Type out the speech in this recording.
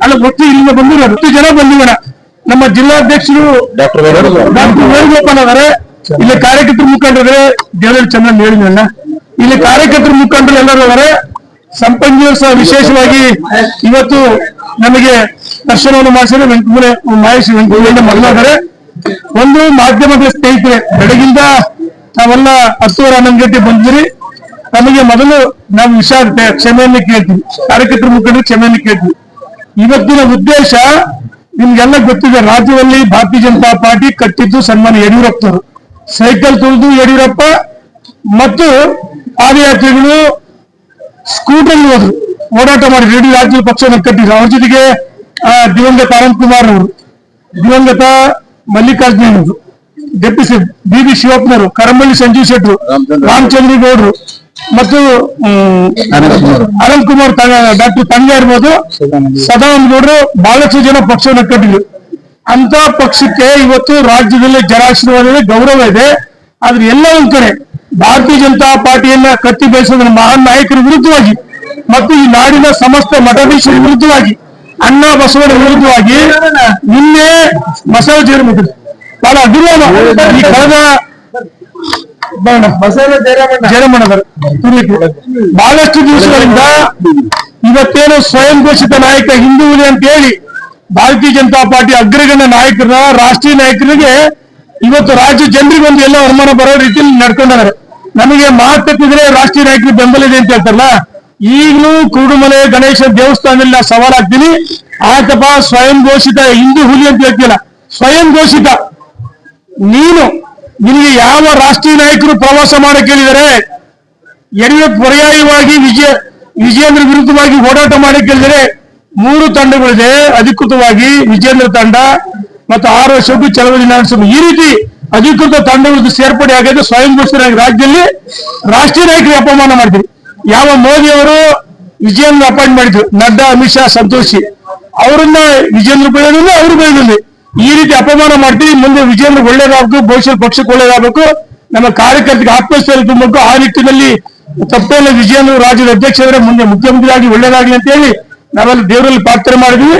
ಅಲ್ಲ ಒಟ್ಟು ಇಲ್ಲಿಂದ ಬಂದಿರೋರು ಹತ್ತು ಜನ ಬಂದಿವಣ ನಮ್ಮ ಜಿಲ್ಲಾಧ್ಯಕ್ಷರು ಡಾಕ್ಟರ್ ಡಾಕ್ಟರ್ ವೇಣುಗೋಪಾಲ್ ಅವರೇ ಇಲ್ಲಿ ಕಾರ್ಯಕರ್ತರು ಮುಖಂಡರೇ ದೇವರ ಚಂದ್ರನ್ ಹೇಳಿದ್ನಲ್ಲ ಇಲ್ಲಿ ಕಾರ್ಯಕರ್ತರು ಮುಖಂಡರು ಎಲ್ಲರೂ ಅವರೇ. ಸಂಪಂಗಿಯವರು ಸಹ ವಿಶೇಷವಾಗಿ ಇವತ್ತು ನಮಗೆ ದರ್ಶನವನ್ನು ಮಾಡಿಸಿದ್ರೆ ವೆಂಕಟಮೂಲೆ ಮಹೇಶ್ ವೆಂಕಟಮೂಲೆಯಿಂದ ಮೊದಲಾದರೆ ಒಂದು ಮಾಧ್ಯಮದ ಸ್ನೇಹಿತರೆ ಬೆಳಗಿಂದ ನಾವೆಲ್ಲ ಹತ್ತುವರೆ ಹನ್ನೊಂದು ಗಂಟೆ ಬಂದಿರಿ ನಮಗೆ ಮೊದಲು ನಾವು ವಿಷಯ ಕ್ಷಮೆಯನ್ನು ಕೇಳ್ತೀವಿ. ಕಾರ್ಯಕರ್ತರ ಮುಖಂಡರು ಕ್ಷಮೆಯನ್ನು ಕೇಳ್ತೀವಿ. ಇವತ್ತಿನ ಉದ್ದೇಶ ನಿಮ್ಗೆಲ್ಲ ಗೊತ್ತಿದೆ ರಾಜ್ಯದಲ್ಲಿ ಭಾರತೀಯ ಜನತಾ ಪಾರ್ಟಿ ಕಟ್ಟಿದ್ದು ಸನ್ಮಾನ ಯಡಿಯೂರಪ್ಪನವರು. ಸೈಕಲ್ ತುಳಿದು ಯಡಿಯೂರಪ್ಪ ಮತ್ತು ಪಾದಯಾತ್ರಿಗಳು ಸ್ಕೂಟರ್ ಹೋದ್ರು. ಓಡಾಟ ಮಾಡಿ ರೆಡಿ ರಾಜ್ಯ ಪಕ್ಷವನ್ನು ಕಟ್ಟಿದ್ರು. ಅವ್ರ ಜೊತೆಗೆ ಆ, ದಿವಂಗತ ಅನಂತ್ ಕುಮಾರ್ ಅವರು. ದಿವಂಗತ ಮಲ್ಲಿಕಾರ್ಜುನ್ ಅವರು. ಡೆಪ್ಟಿ ಬಿ ಬಿ ಶಿವಪ್ಪನವರು. ಕರಮಳ್ಳಿ ಸಂಜೀವ್ ಶೆಟ್ಟರು. ರಾಮಚಂದ್ರ ಗೌಡ್ರು. ಮತ್ತು ಅನಂತ್ ಕುಮಾರ್. ಡಾಕ್ಟರ್ ತಂಗ ಇರ್ಬೋದು ಸದಾನಂದ ಗೌಡರು ಬಹಳಷ್ಟು ಜನ ಪಕ್ಷವನ್ನು ಕಟ್ಟಿದ್ರು. ಅಂತ ಪಕ್ಷಕ್ಕೆ ಇವತ್ತು ರಾಜ್ಯದಲ್ಲಿ ಜನಾಶೀರ್ವಾದ ಗೌರವ ಇದೆ. ಆದ್ರೆ ಎಲ್ಲ ಒಂದ್ ಕಡೆ ಭಾರತೀಯ ಜನತಾ ಪಾರ್ಟಿಯನ್ನ ಕತ್ತಿ ಬೇಯಿಸೋದ್ರ ಮಹಾನ್ ನಾಯಕರ ವಿರುದ್ಧವಾಗಿ ಮತ್ತು ಈ ನಾಡಿನ ಸಮಸ್ತ ಮಠಾಧೀಶರ ವಿರುದ್ಧವಾಗಿ ಅಣ್ಣ ಬಸವನ ವಿರುದ್ಧವಾಗಿ ನಿನ್ನೆ ಬಸವ ಜಯಮಠ ಬಹಳ ಅಭಿಮಾನ. ಈ ಕಳೆದ ಬಹಳಷ್ಟು ದಿವಸಗಳಿಂದ ಇವತ್ತೇನು ಸ್ವಯಂ ಘೋಷಿತ ನಾಯಕ ಹಿಂದೂ ಹುಲಿ ಅಂತ ಹೇಳಿ ಭಾರತೀಯ ಜನತಾ ಪಾರ್ಟಿ ಅಗ್ರಗಣ್ಯ ನಾಯಕರ ರಾಷ್ಟ್ರೀಯ ನಾಯಕರಿಗೆ ಇವತ್ತು ರಾಜ್ಯ ಜನರಿಗೆ ಒಂದು ಎಲ್ಲ ಅವಮಾನ ಬರೋ ರೀತಿಯಲ್ಲಿ ನಡ್ಕೊಂಡಿದ್ದಾರೆ ನಮಗೆ ಮಾತುಕತಿದ್ರೆ ರಾಷ್ಟ್ರೀಯ ನಾಯಕರು ಬೆಂಬಲ ಇದೆ ಅಂತ ಹೇಳ್ತಾರಲ್ಲ? ಈಗಲೂ ಕುರುಡುಮಲೆ ಗಣೇಶ ದೇವಸ್ಥಾನದಲ್ಲಿ ನಾ ಸವಾಲಾಗ್ತೀನಿ ಆತಪ ಸ್ವಯಂ ಘೋಷಿತ ಹಿಂದೂ ಹುಲಿ ಅಂತ ಹೇಳ್ತಿಲ್ಲ ಸ್ವಯಂ ಘೋಷಿತ. ನೀನು ನಿನಗೆ ಯಾವ ರಾಷ್ಟ್ರೀಯ ನಾಯಕರು ಪ್ರವಾಸ ಮಾಡಕ್ಕೆ ಕೇಳಿದರೆ ಯಡಿಯೂರಪ್ಪ ಪರ್ಯಾಯವಾಗಿ ವಿಜಯ, ವಿಜಯೇಂದ್ರ ವಿರುದ್ಧವಾಗಿ ಹೋರಾಟ ಮಾಡಿ ಕೇಳಿದರೆ ಮೂರು ತಂಡಗಳಿದೆ. ಅಧಿಕೃತವಾಗಿ ವಿಜೇಂದ್ರ ತಂಡ ಮತ್ತು ಆರು ವರ್ಷಕ್ಕೂ ಚಳವಳಿ ಈ ರೀತಿ ಅಧಿಕೃತ ತಂಡಗಳಿಗೆ ಸೇರ್ಪಡೆ ಆಗಿದೆ ಸ್ವಯಂ ಘೋಷಿತರಾಗಿ ರಾಜ್ಯದಲ್ಲಿ ರಾಷ್ಟ್ರೀಯ ನಾಯಕರಿಗೆ ಅಪಮಾನ ಮಾಡಿದ್ರು. ಯಾವ ಮೋದಿ ಅವರು ವಿಜಯೇಂದ್ರ ಅಪಾಯಿಂಟ್ ಮಾಡಿದ್ರು. ನಡ್ಡಾ, ಅಮಿತ್ ಶಾ, ಸಂತೋಷಿ. ಅವರನ್ನ ವಿಜೇಂದ್ರ ಬೈಯೋದಿಲ್ಲ ಅವರು ಬೈಯೋದಿಲ್ಲ ಈ ರೀತಿ ಅಪಮಾನ ಮಾಡ್ತೀವಿ, ಮುಂದೆ ವಿಜೇಂದ್ರ ಒಳ್ಳೇದಾಗಬೇಕು, ಭವಿಷ್ಯದ ಪಕ್ಷಕ್ಕೆ ಒಳ್ಳೇದಾಗಬೇಕು. ನಮ್ಮ ಕಾರ್ಯಕರ್ತರಿಗೆ ಆತ್ಮಸ್ಥೈರ್ಯ ತುಂಬಬೇಕು. ಆ ನಿಟ್ಟಿನಲ್ಲಿ ತಪ್ಪೇಲ್ಲ ವಿಜೇಂದ್ರ ರಾಜ್ಯದ ಅಧ್ಯಕ್ಷರೇ, ಮುಂದೆ ಮುಖ್ಯಮಂತ್ರಿ ಆಗಿ ಒಳ್ಳೇದಾಗ್ಲಿ ಅಂತ ಹೇಳಿ ನಾವೆಲ್ಲ ದೇವರಲ್ಲಿ ಪ್ರಾರ್ಥನೆ ಮಾಡಿದ್ವಿ.